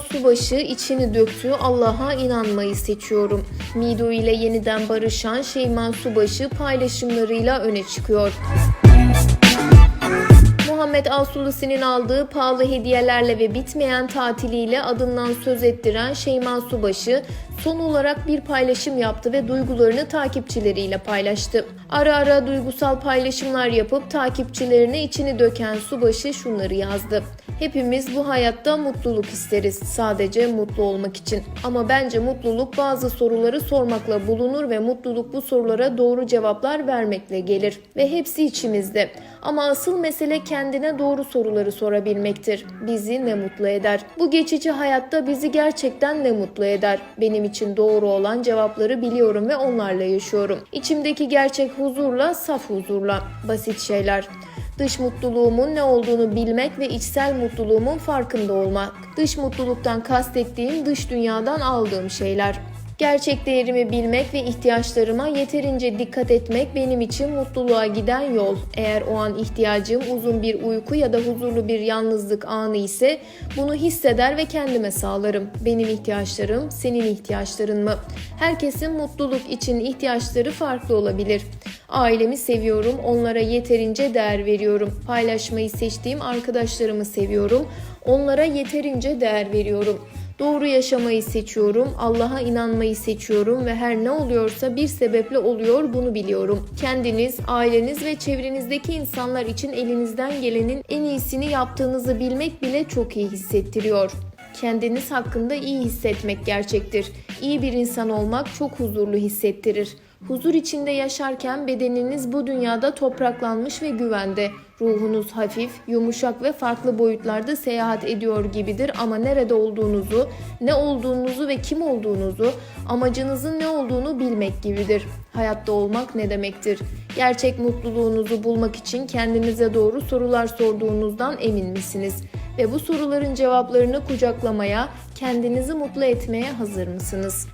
Subaşı içini döktü Allah'a inanmayı seçiyorum. Mido ile yeniden barışan Şeyma Subaşı paylaşımlarıyla öne çıkıyor. Muhammed Asulusi'nin aldığı pahalı hediyelerle ve bitmeyen tatiliyle adından söz ettiren Şeyma Subaşı son olarak bir paylaşım yaptı ve duygularını takipçileriyle paylaştı. Ara ara duygusal paylaşımlar yapıp takipçilerine içini döken Subaşı şunları yazdı. Hepimiz bu hayatta mutluluk isteriz sadece mutlu olmak için. Ama bence mutluluk bazı soruları sormakla bulunur ve mutluluk bu sorulara doğru cevaplar vermekle gelir. Ve hepsi içimizde. Ama asıl mesele kendine doğru soruları sorabilmektir. Bizi ne mutlu eder? Bu geçici hayatta bizi gerçekten ne mutlu eder? Benim için doğru olan cevapları biliyorum ve onlarla yaşıyorum. İçimdeki gerçek huzurla, saf huzurla. Basit şeyler. Dış mutluluğumun ne olduğunu bilmek ve içsel mutluluğumun farkında olmak. Dış mutluluktan kastettiğim dış dünyadan aldığım şeyler. Gerçek değerimi bilmek ve ihtiyaçlarıma yeterince dikkat etmek benim için mutluluğa giden yol. Eğer o an ihtiyacım uzun bir uyku ya da huzurlu bir yalnızlık anı ise bunu hisseder ve kendime sağlarım. Benim ihtiyaçlarım senin ihtiyaçların mı? Herkesin mutluluk için ihtiyaçları farklı olabilir. Ailemi seviyorum, onlara yeterince değer veriyorum. Paylaşmayı seçtiğim arkadaşlarımı seviyorum, onlara yeterince değer veriyorum. Doğru yaşamayı seçiyorum, Allah'a inanmayı seçiyorum ve her ne oluyorsa bir sebeple oluyor bunu biliyorum. Kendiniz, aileniz ve çevrenizdeki insanlar için elinizden gelenin en iyisini yaptığınızı bilmek bile çok iyi hissettiriyor. Kendiniz hakkında iyi hissetmek gerçektir. İyi bir insan olmak çok huzurlu hissettirir. Huzur içinde yaşarken bedeniniz bu dünyada topraklanmış ve güvende. Ruhunuz hafif, yumuşak ve farklı boyutlarda seyahat ediyor gibidir ama nerede olduğunuzu, ne olduğunuzu ve kim olduğunuzu, amacınızın ne olduğunu bilmek gibidir. Hayatta olmak ne demektir? Gerçek mutluluğunuzu bulmak için kendinize doğru sorular sorduğunuzdan emin misiniz? Ve bu soruların cevaplarını kucaklamaya, kendinizi mutlu etmeye hazır mısınız?